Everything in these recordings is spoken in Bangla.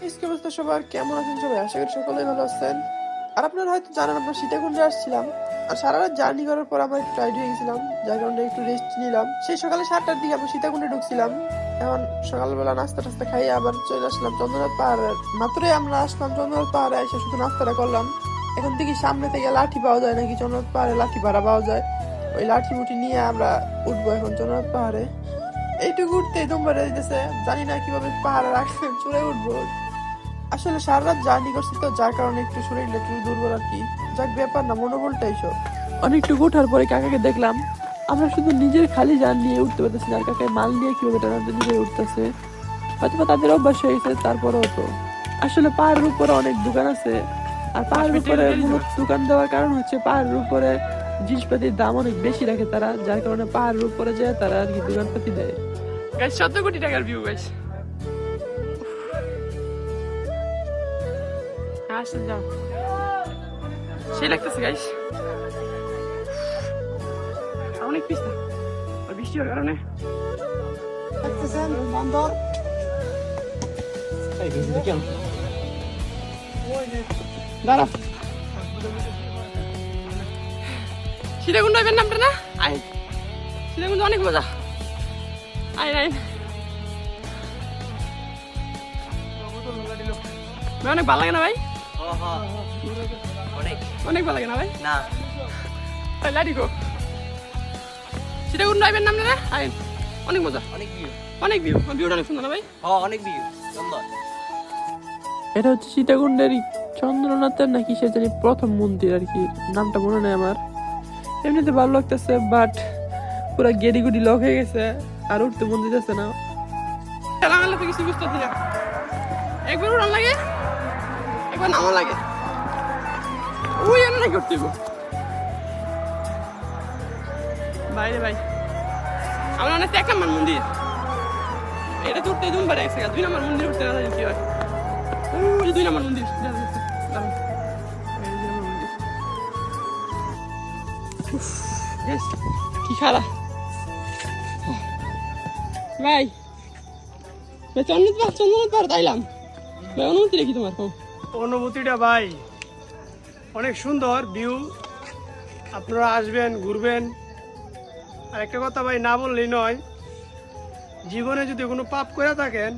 কি সবার কেমন আছেন সবাই? আশা করি সকলেই ভালো আছেন। আর আপনারা হয়তো জানেন, আমরা সীতাকুণ্ডে আসছিলাম। আর সারা রাত জার্নি করার পর আমরা একটু টাইড হয়ে গেছিলাম। যার কারণে একটু রেস্ট নিলাম। সেই সকালে সাতটার দিকে আমরা সীতাকুণ্ডে ঢুকছিলাম। এখন সকালবেলা নাস্তা টাস্তা খাইয়ে আবার চলে আসলাম চন্দ্রনাথ পাহাড়ে। মাত্রই আমরা আসলাম চন্দ্রনাথ পাহাড়ে, এসে শুধু নাস্তাটা করলাম। এখন থেকে সামনে থেকে লাঠি পাওয়া যায় নাকি? চন্দ্রনাথ পাহাড়ে লাঠি ভাড়া পাওয়া যায়। ওই লাঠি মুঠি নিয়ে আমরা উঠবো এখন চন্দ্রনাথ পাহাড়ে। এইটুকু উঠতে তোমরা দিতেছে জানি না কীভাবে পাহাড়ে রাখবেন চলে উঠবো। আসলে সারা রাত জার্নি করছি তো যার কারণে একটু শরীরটা একটু দুর্বল আর কি। যাক ব্যাপার না মনোবলটা এইসব। অনেকটুকু ওঠার পরে কাকাকে দেখলাম আমরা শুধু নিজের খালি যান নিয়ে উঠতে পারতেছি না আর কাকায় মাল নিয়ে কীভাবে টানাতে নিজে উঠতেছে। হয়তো বা তাদের অভ্যাস হয়ে গেছে তারপরেও তো। আসলে পাহাড়ের উপরে অনেক দোকান আছে আর পাহাড়ের উপরে মূলত দোকান দেওয়ার কারণ হচ্ছে পাহাড়ের উপরে জিনিসপাতির দাম অনেক বেশি রাখে তারা যার কারণে পাহাড়ের উপরে যায় তারা আর কি দোকানপাতি দেয়। সত্তর কোটি টাকার ভিউ গাইস আসেন যাও। সেই লাগতেছে গাইস অনেক পিস্তা আর বৃষ্টি হওয়ার কারণে। দাঁড়া সীতাকুণ্ড হইবেন নামটা না? আয়। সীতাকুণ্ড অনেক মজা। আয়। ভাই, অনেক ভালো লাগে না ভাই? অনেক। অনেক ভালো লাগে না ভাই? না। লাডি গো সীতাকুণ্ড আইবেন অনেক মজা। অনেক ভিউ অনেক ভিউ ভিউটা অনেক সুন্দর না ভাই? হ অনেক ভিউ সুন্দর। এটা হচ্ছে সীতাকুণ্ডের চন্দ্রনাথের নাকি সে জানি প্রথম মন্দির আর কি। নামটা মনে নেই আমার। এমনিতে ভালো লাগতেছে বাট পুরো গেডি গুডি লক হয়ে গেছে আর উঠতে মন দিতেছে না। খেলা কিছু বুঝতেছি না। একবার উড়ান লাগে। একবার নামা লাগে। ওই এনে হইবো। বাইরে ভাই আমার অনেক এক নম্বর মন্দির। এটা উঠতে দুবার এক জায়গা দুই নম্বর মন্দির উঠতে না কি হয়। ওই দুই নম্বর মন্দির। কি খারাপ ভাই চন্দ্রনাথ চন্দ্রনাথ পাহাড় তাইলাম ভাই, অনুমতি রেখি তোমার। অনুভূতিটা ভাই, অনেক সুন্দর ভিউ আপনারা আসবেন, ঘুরবেন। আর একটা কথা ভাই, না বললেই নয়, জীবনে যদি কোনো পাপ করে থাকেন,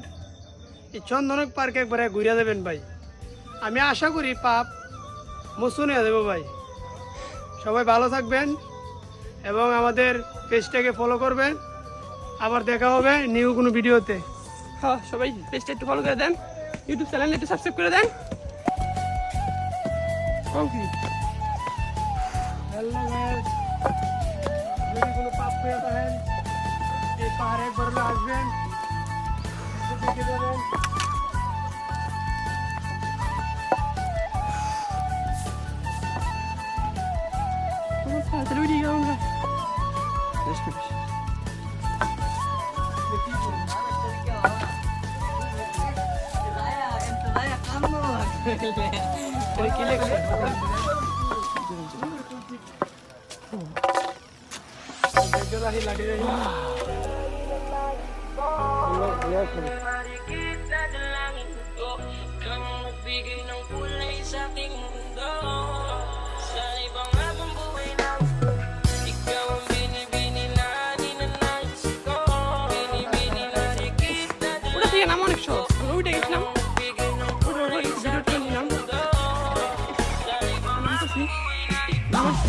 এই চন্দনক পার্কে একবারে ঘুরে দেবেন ভাই। আমি আশা করি পাপ মোচন হয়ে দেবো ভাই। সবাই ভালো থাকবেন এবং আমাদের পেজটাকে ফলো করবেন। আবার দেখা হবে নিউ কোনো ভিডিওতে হ্যাঁ সবাই পেজটা একটু ফলো করে দেন ইউটিউব চ্যানেল একটু সাবস্ক্রাইব করে দেন। ওকে হ্যালো গাইস যদি কোনো পাপ করে থাকেন এই পাহাড়ে একবার হলে আসবেন এসে দেখে যাবেন তোমার তাড়াতাড়ি উঠে গেলাম আমরা দেখে ওটা থেকে নাম অনেক সহজ আমরা উঠে গেছিলাম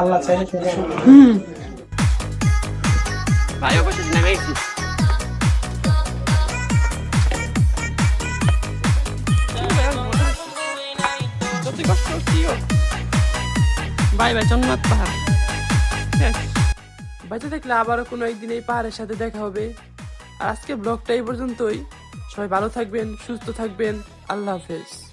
আল্লাহ চাইলে চলে হুম। ভাই নেমে গেছি বাই বাই জন্নাথ পাহাড়। দেখলে আবারও কোনো একদিন এই পাহাড়ের সাথে দেখা হবে। আর আজকে ব্লগটা এই পর্যন্তই। সবাই ভালো থাকবেন সুস্থ থাকবেন। আল্লাহ হাফেজ।